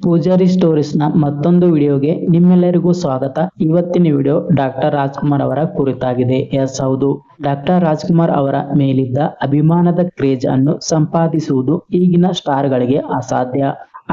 ಪೂಜಾರಿ ಸ್ಟೋರೀಸ್ನ ಮತ್ತೊಂದು ವಿಡಿಯೋಗೆ ನಿಮ್ಮೆಲ್ಲರಿಗೂ ಸ್ವಾಗತ. ಇವತ್ತಿನ ವಿಡಿಯೋ ಡಾಕ್ಟರ್ ರಾಜ್ಕುಮಾರ್ ಅವರ ಕುರಿತಾಗಿದೆ. ಎಸ್, ಹೌದು. ಡಾಕ್ಟರ್ ರಾಜ್ಕುಮಾರ್ ಅವರ ಮೇಲಿದ್ದ ಅಭಿಮಾನದ ಕ್ರೇಜ್ ಅನ್ನು ಸಂಪಾದಿಸುವುದು ಈಗಿನ ಸ್ಟಾರ್ ಗಳಿಗೆ ಅಸಾಧ್ಯ.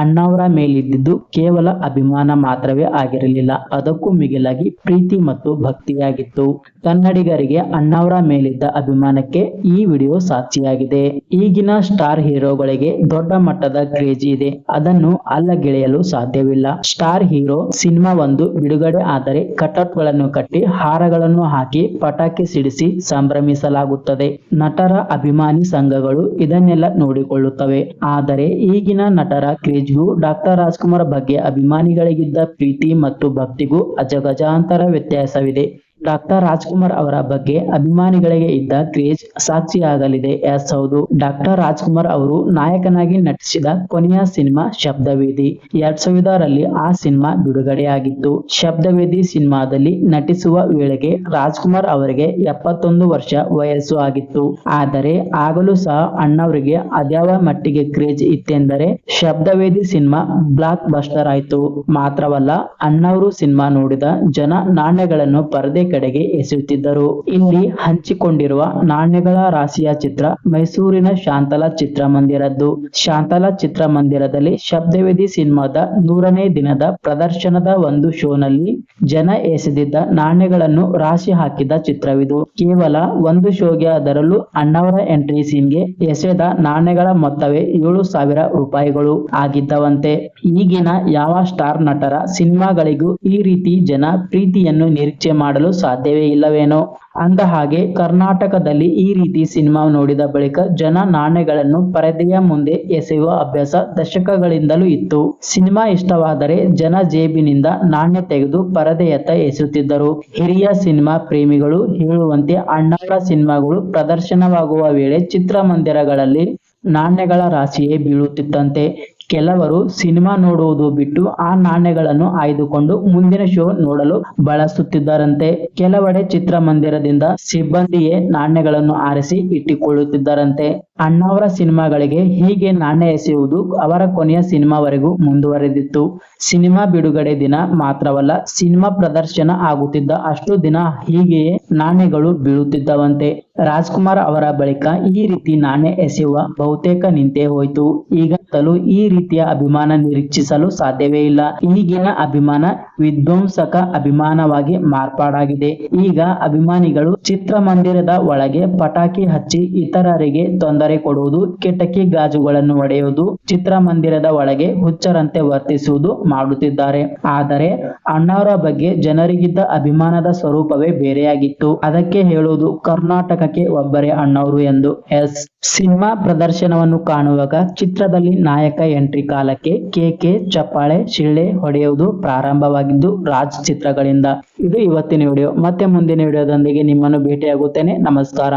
ಅಣ್ಣಾವರ ಮೇಲಿದ್ದಿದ್ದು ಕೇವಲ ಅಭಿಮಾನ ಮಾತ್ರವೇ ಆಗಿರಲಿಲ್ಲ. ಅದಕ್ಕೂ ಮಿಗಿಲಾಗಿ ಪ್ರೀತಿ ಮತ್ತು ಭಕ್ತಿಯಾಗಿತ್ತು. ಕನ್ನಡಿಗರಿಗೆ ಅಣ್ಣಾವರ ಮೇಲಿದ್ದ ಅಭಿಮಾನಕ್ಕೆ ಈ ವಿಡಿಯೋ ಸಾಕ್ಷಿಯಾಗಿದೆ. ಈಗಿನ ಸ್ಟಾರ್ ಹೀರೋಗಳಿಗೆ ದೊಡ್ಡ ಮಟ್ಟದ ಕ್ರೇಜಿ ಇದೆ. ಅದನ್ನು ಅಲ್ಲಗೆಳೆಯಲು ಸಾಧ್ಯವಿಲ್ಲ. ಸ್ಟಾರ್ ಹೀರೋ ಸಿನಿಮಾ ಒಂದು ಬಿಡುಗಡೆ ಆದರೆ ಕಟೌಟ್ಗಳನ್ನು ಕಟ್ಟಿ ಹಾರಗಳನ್ನು ಹಾಕಿ ಪಟಾಕಿ ಸಿಡಿಸಿ ಸಂಭ್ರಮಿಸಲಾಗುತ್ತದೆ. ನಟರ ಅಭಿಮಾನಿ ಸಂಘಗಳು ಇದನ್ನೆಲ್ಲ ನೋಡಿಕೊಳ್ಳುತ್ತವೆ. ಆದರೆ ಈಗಿನ ನಟರ ಕ್ರೇಜ್ಗೂ ಡಾಕ್ಟರ್ ರಾಜ್ಕುಮಾರ್ ಬಗ್ಗೆ ಅಭಿಮಾನಿಗಳಿಗಿದ್ದ ಪ್ರೀತಿ ಮತ್ತು ಭಕ್ತಿಗೂ ಅಜಗಜಾಂತರ ವ್ಯತ್ಯಾಸವಿದೆ. ಡಾಕ್ಟರ್ ರಾಜ್ಕುಮಾರ್ ಅವರ ಬಗ್ಗೆ ಅಭಿಮಾನಿಗಳಿಗೆ ಇದ್ದ ಕ್ರೇಜ್ ಸಾಕ್ಷಿಯಾಗಲಿದೆ. ಎಸ್ ಹೌದು. ಡಾಕ್ಟರ್ ರಾಜ್ಕುಮಾರ್ ಅವರು ನಾಯಕನಾಗಿ ನಟಿಸಿದ ಕೊನೆಯ ಸಿನಿಮಾ ಶಬ್ದವೇದಿ. ಎರಡ್ ಸಾವಿರದಲ್ಲಿ ಆ ಸಿನಿಮಾ ಬಿಡುಗಡೆಯಾಗಿತ್ತು. ಶಬ್ದವೇದಿ ಸಿನಿಮಾದಲ್ಲಿ ನಟಿಸುವ ವೇಳೆಗೆ ರಾಜ್ಕುಮಾರ್ ಅವರಿಗೆ ಎಪ್ಪತ್ತೊಂದು ವರ್ಷ ವಯಸ್ಸು ಆಗಿತ್ತು. ಆದರೆ ಆಗಲೂ ಸಹ ಅಣ್ಣವರಿಗೆ ಅದ್ಯಾವ ಮಟ್ಟಿಗೆ ಕ್ರೇಜ್ ಇತ್ತೆಂದರೆ ಶಬ್ದವೇದಿ ಸಿನಿಮಾ ಬ್ಲಾಕ್ ಬಸ್ಟರ್ ಆಯಿತು. ಮಾತ್ರವಲ್ಲ, ಅಣ್ಣವರು ಸಿನಿಮಾ ನೋಡಿದ ಜನ ನಾಣ್ಯಗಳನ್ನು ಪರದೆ ಕಡೆಗೆ ಎಸೆಯುತ್ತಿದ್ದರು. ಇಲ್ಲಿ ಹಂಚಿಕೊಂಡಿರುವ ನಾಣ್ಯಗಳ ರಾಶಿಯ ಚಿತ್ರ ಮೈಸೂರಿನ ಶಾಂತಲಾ ಚಿತ್ರಮಂದಿರದ್ದು. ಶಾಂತಲಾ ಚಿತ್ರಮಂದಿರದಲ್ಲಿ ಶಬ್ದವೇದಿ ಸಿನಿಮಾದ ನೂರನೇ ದಿನದ ಪ್ರದರ್ಶನದ ಒಂದು ಶೋನಲ್ಲಿ ಜನ ಎಸೆದಿದ್ದ ನಾಣ್ಯಗಳನ್ನು ರಾಶಿ ಹಾಕಿದ ಚಿತ್ರವಿದು. ಕೇವಲ ಒಂದು ಶೋಗೆ ಅದರಲ್ಲೂ ಅಣ್ಣವರ ಎಂಟ್ರಿ ಸೀನ್ಗೆ ಎಸೆದ ನಾಣ್ಯಗಳ ಮೊತ್ತವೇ ಏಳು ಸಾವಿರ ರೂಪಾಯಿಗಳು ಆಗಿದ್ದವಂತೆ. ಈಗಿನ ಯಾವ ಸ್ಟಾರ್ ನಟರ ಸಿನಿಮಾಗಳಿಗೂ ಈ ರೀತಿ ಜನ ಪ್ರೀತಿಯನ್ನು ನಿರೀಕ್ಷೆ ಮಾಡಲು ಸಾಧ್ಯವೇ ಇಲ್ಲವೇನೋ? ಅಂದ ಹಾಗೆ ಕರ್ನಾಟಕದಲ್ಲಿ ಈ ರೀತಿ ಸಿನಿಮಾ ನೋಡಿದ ಬಳಿಕ ಜನ ನಾಣ್ಯಗಳನ್ನು ಪರದೆಯ ಮುಂದೆ ಎಸೆಯುವ ಅಭ್ಯಾಸ ದಶಕಗಳಿಂದಲೂ ಇತ್ತು. ಸಿನಿಮಾ ಇಷ್ಟವಾದರೆ ಜನ ಜೇಬಿನಿಂದ ನಾಣ್ಯ ತೆಗೆದು ಪರದೆಯತ್ತ ಎಸೆಯುತ್ತಿದ್ದರು. ಹಿರಿಯ ಸಿನಿಮಾ ಪ್ರೇಮಿಗಳು ಹೇಳುವಂತೆ ಅಣ್ಣವರ ಸಿನಿಮಾಗಳು ಪ್ರದರ್ಶನವಾಗುವ ವೇಳೆ ಚಿತ್ರಮಂದಿರಗಳಲ್ಲಿ ನಾಣ್ಯಗಳ ರಾಶಿಯೇ ಬೀಳುತ್ತಿತ್ತಂತೆ. ಕೆಲವರು ಸಿನಿಮಾ ನೋಡುವುದು ಬಿಟ್ಟು ಆ ನಾಣ್ಯಗಳನ್ನು ಆಯ್ದುಕೊಂಡು ಮುಂದಿನ ಶೋ ನೋಡಲು ಬಳಸುತ್ತಿದ್ದಾರಂತೆ. ಕೆಲವೆಡೆ ಚಿತ್ರಮಂದಿರದಿಂದ ಸಿಬ್ಬಂದಿಯೇ ನಾಣ್ಯಗಳನ್ನು ಆರಿಸಿ ಇಟ್ಟುಕೊಳ್ಳುತ್ತಿದ್ದಾರಂತೆ. ಅಣ್ಣವರ ಸಿನಿಮಾಗಳಿಗೆ ಹೀಗೆ ನಾಣ್ಯ ಎಸೆಯುವುದು ಅವರ ಕೊನೆಯ ಸಿನಿಮಾವರೆಗೂ ಮುಂದುವರೆದಿತ್ತು. ಸಿನಿಮಾ ಬಿಡುಗಡೆ ದಿನ ಮಾತ್ರವಲ್ಲ, ಸಿನಿಮಾ ಪ್ರದರ್ಶನ ಆಗುತ್ತಿದ್ದ ಅಷ್ಟು ದಿನ ಹೀಗೆಯೇ ನಾಣ್ಯಗಳು ಬೀಳುತ್ತಿದ್ದವಂತೆ. ರಾಜ್ಕುಮಾರ್ ಅವರ ಬಳಿಕ ಈ ರೀತಿ ನಾಣ್ಯ ಎಸೆಯುವ ಬಹುತೇಕ ನಿಂತೇ ಹೋಯಿತು. ಈಗಂತಲೂ ಈ ರೀತಿಯ ಅಭಿಮಾನ ನಿರೀಕ್ಷಿಸಲು ಸಾಧ್ಯವೇ ಇಲ್ಲ. ಈಗಿನ ಅಭಿಮಾನ ವಿಧ್ವಂಸಕ ಅಭಿಮಾನವಾಗಿ ಮಾರ್ಪಾಡಾಗಿದೆ. ಈಗ ಅಭಿಮಾನಿಗಳು ಚಿತ್ರಮಂದಿರದ ಒಳಗೆ ಪಟಾಕಿ ಹಚ್ಚಿ ಇತರರಿಗೆ ತೊಂದರೆ ಕೊಡುವುದು, ಕಿಟಕಿ ಗಾಜುಗಳನ್ನು ಒಡೆಯುವುದು, ಚಿತ್ರಮಂದಿರದ ಒಳಗೆ ಹುಚ್ಚರಂತೆ ವರ್ತಿಸುವುದು ಮಾಡುತ್ತಿದ್ದಾರೆ. ಆದರೆ ಅಣ್ಣಾವರ ಬಗ್ಗೆ ಜನರಿಗಿದ್ದ ಅಭಿಮಾನದ ಸ್ವರೂಪವೇ ಬೇರೆಯಾಗಿತ್ತು. ಅದಕ್ಕೆ ಹೇಳುವುದು ಕರ್ನಾಟಕಕ್ಕೆ ಒಬ್ಬರೇ ಅಣ್ಣವರು ಎಂದು ಎಸ್. ಸಿನಿಮಾ ಪ್ರದರ್ಶನವನ್ನು ಕಾಣುವಾಗ ಚಿತ್ರದಲ್ಲಿ ನಾಯಕ ಎಂಟ್ರಿ ಕಾಲಕ್ಕೆ ಕೇಕೆ ಚಪ್ಪಾಳೆ ಶಿಳ್ಳೆ ಹೊಡೆಯುವುದು ಪ್ರಾರಂಭವಾಗಿದ್ದು ರಾಜ್ ಚಿತ್ರಗಳಿಂದ. ಇದು ಇವತ್ತಿನ ವಿಡಿಯೋ. ಮತ್ತೆ ಮುಂದಿನ ವಿಡಿಯೋದೊಂದಿಗೆ ನಿಮ್ಮನ್ನು ಭೇಟಿಯಾಗುತ್ತೇನೆ. ನಮಸ್ಕಾರ.